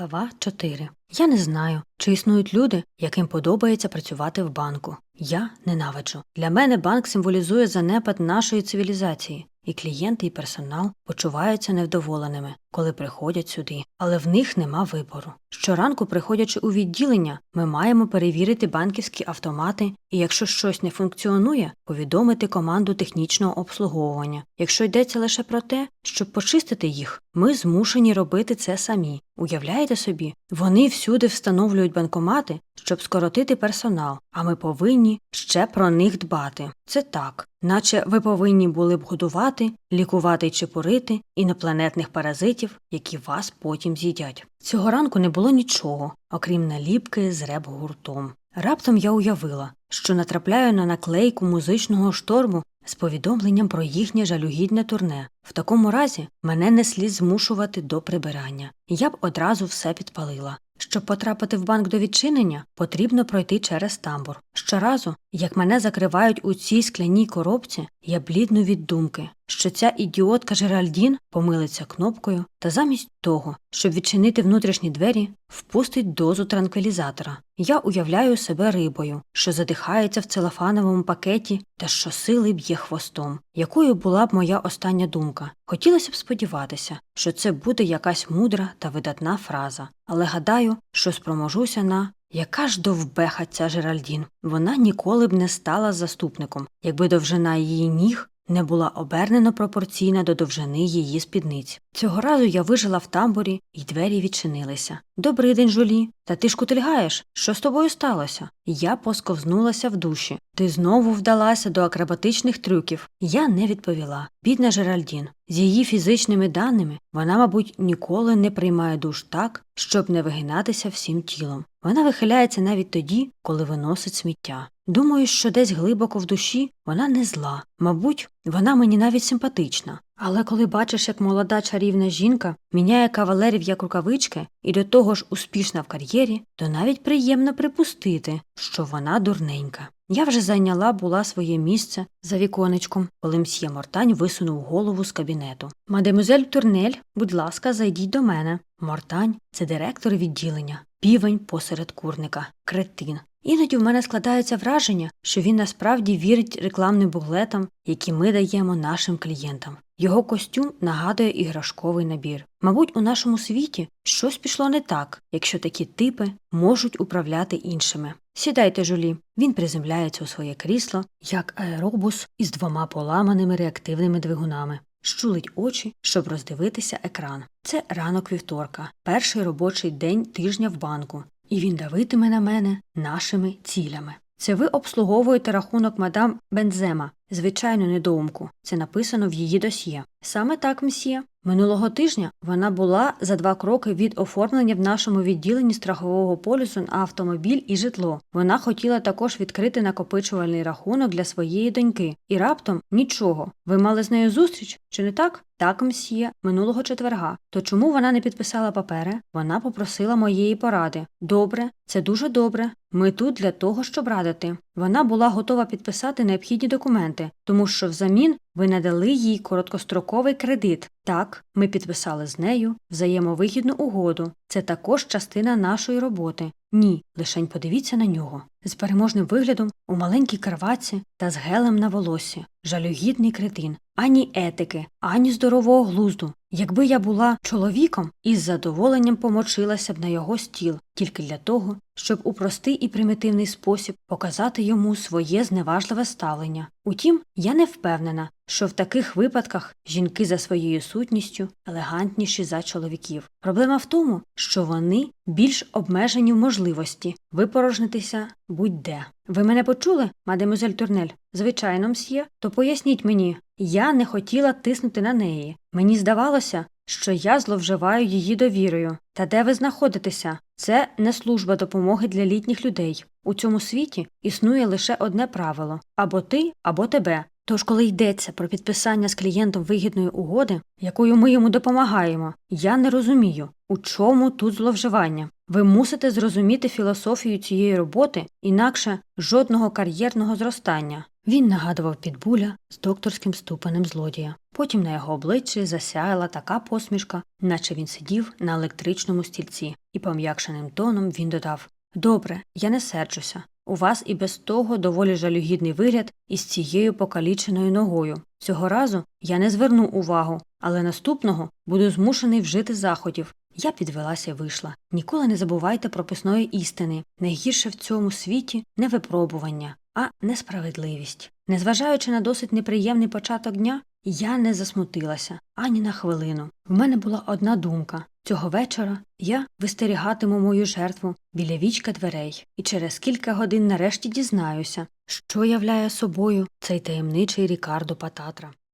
Глава 4. Я не знаю, чи існують люди, яким подобається працювати в банку. Я ненавиджу. Для мене банк символізує занепад нашої цивілізації, і клієнти і персонал почуваються невдоволеними, коли приходять сюди, але в них нема вибору. Щоранку, приходячи у відділення, ми маємо перевірити банківські автомати і, якщо щось не функціонує, повідомити команду технічного обслуговування. Якщо йдеться лише про те, щоб почистити їх, ми змушені робити це самі. Уявляєте собі, вони всюди встановлюють банкомати, щоб скоротити персонал, а ми повинні ще про них дбати. Це так, наче ви повинні були б годувати, лікувати й чепурити інопланетних паразитів, які вас потім з'їдять. Цього ранку не було нічого, окрім наліпки з реп-гуртом. Раптом я уявила, що натрапляю на наклейку музичного шторму з повідомленням про їхнє жалюгідне турне. В такому разі мене не слід змушувати до прибирання. Я б одразу все підпалила. Щоб потрапити в банк до відчинення, потрібно пройти через тамбур. Щоразу, як мене закривають у цій скляній коробці, я блідну від думки, що ця ідіотка Жеральдін помилиться кнопкою та замість того, щоб відчинити внутрішні двері, впустить дозу транквілізатора. Я уявляю себе рибою, що задихається в целофановому пакеті та щосили б'є хвостом. Якою була б моя остання думка? Хотілося б сподіватися, що це буде якась мудра та видатна фраза, але гадаю, що спроможуся на яка ж довбеха ця Жеральдін? Вона ніколи б не стала заступником, якби довжина її ніг не була обернено пропорційна до довжини її спідниць. Цього разу я вижила в тамбурі, і двері відчинилися. Добрий день, жулі. Та ти ж кутильгаєш? Що з тобою сталося? Я посковзнулася в душі. Ти знову вдалася до акробатичних трюків. Я не відповіла. Бідна Жеральдін. З її фізичними даними вона, мабуть, ніколи не приймає душ так, щоб не вигинатися всім тілом. Вона вихиляється навіть тоді, коли виносить сміття. Думаю, що десь глибоко в душі вона не зла. Мабуть, вона мені навіть симпатична. Але коли бачиш, як молода чарівна жінка міняє кавалерів як рукавички і до того ж успішна в кар'єрі, то навіть приємно припустити, що вона дурненька. Я вже зайняла була своє місце за віконечком, коли мсьє Мортань висунув голову з кабінету. Мадемузель Турнель, будь ласка, зайдіть до мене. Мортань це директор відділення, півень посеред курника, кретин. Іноді в мене складається враження, що він насправді вірить рекламним буклетам, які ми даємо нашим клієнтам. Його костюм нагадує іграшковий набір. Мабуть, у нашому світі щось пішло не так, якщо такі типи можуть управляти іншими. Сідайте, жулі. Він приземляється у своє крісло, як аеробус із двома поламаними реактивними двигунами. Щулить очі, щоб роздивитися екран. Це ранок вівторка, перший робочий день тижня в банку, і він давитиме на мене нашими цілями. Це ви обслуговуєте рахунок мадам Бензема, звичайну недоумку. Це написано в її досьє. Саме так, мсьє. Минулого тижня вона була за два кроки від оформлення в нашому відділенні страхового полюсу на автомобіль і житло. Вона хотіла також відкрити накопичувальний рахунок для своєї доньки. І раптом нічого. Ви мали з нею зустріч, чи не так? Так, мсьє, минулого четверга. То чому вона не підписала папери? Вона попросила моєї поради. Добре, це дуже добре. Ми тут для того, щоб радити. Вона була готова підписати необхідні документи, тому що взамін ви надали їй короткостроковий кредит. Так, ми підписали з нею взаємовигідну угоду. Це також частина нашої роботи. Ні, лишень подивіться на нього. З переможним виглядом у маленькій кроватці та з гелем на волосі. Жалюгідний кретин. Ані етики, ані здорового глузду. Якби я була чоловіком, із задоволенням помочилася б на його стіл, тільки для того, щоб у простий і примітивний спосіб показати йому своє зневажливе ставлення. Утім, я не впевнена, що в таких випадках жінки за своєю сутністю елегантніші за чоловіків. Проблема в тому, що вони більш обмежені в можливості випорожнитися будь-де. Ви мене почули, мадемузель Турнель? Звичайно, мсьє. То поясніть мені, я не хотіла тиснути на неї. Мені здавалося, що я зловживаю її довірою. Та де ви знаходитеся? Це не служба допомоги для літніх людей. У цьому світі існує лише одне правило або ти, або тебе. Тож, коли йдеться про підписання з клієнтом вигідної угоди, якою ми йому допомагаємо, я не розумію, у чому тут зловживання. Ви мусите зрозуміти філософію цієї роботи, інакше жодного кар'єрного зростання. Він нагадував підбуля з докторським ступенем злодія. Потім на його обличчі засяяла така посмішка, наче він сидів на електричному стільці, і пом'якшеним тоном він додав Добре, я не серджуся. У вас і без того доволі жалюгідний вигляд із цією покаліченою ногою. Цього разу я не зверну увагу, але наступного буду змушений вжити заходів. Я підвелася і вийшла. Ніколи не забувайте прописної істини. Найгірше в цьому світі не випробування, а несправедливість. Незважаючи на досить неприємний початок дня, я не засмутилася ані на хвилину. В мене була одна думка цього вечора я вистерігатиму мою жертву біля вічка дверей, і через кілька годин нарешті дізнаюся, що являє собою цей таємничий Рікардо Пататра.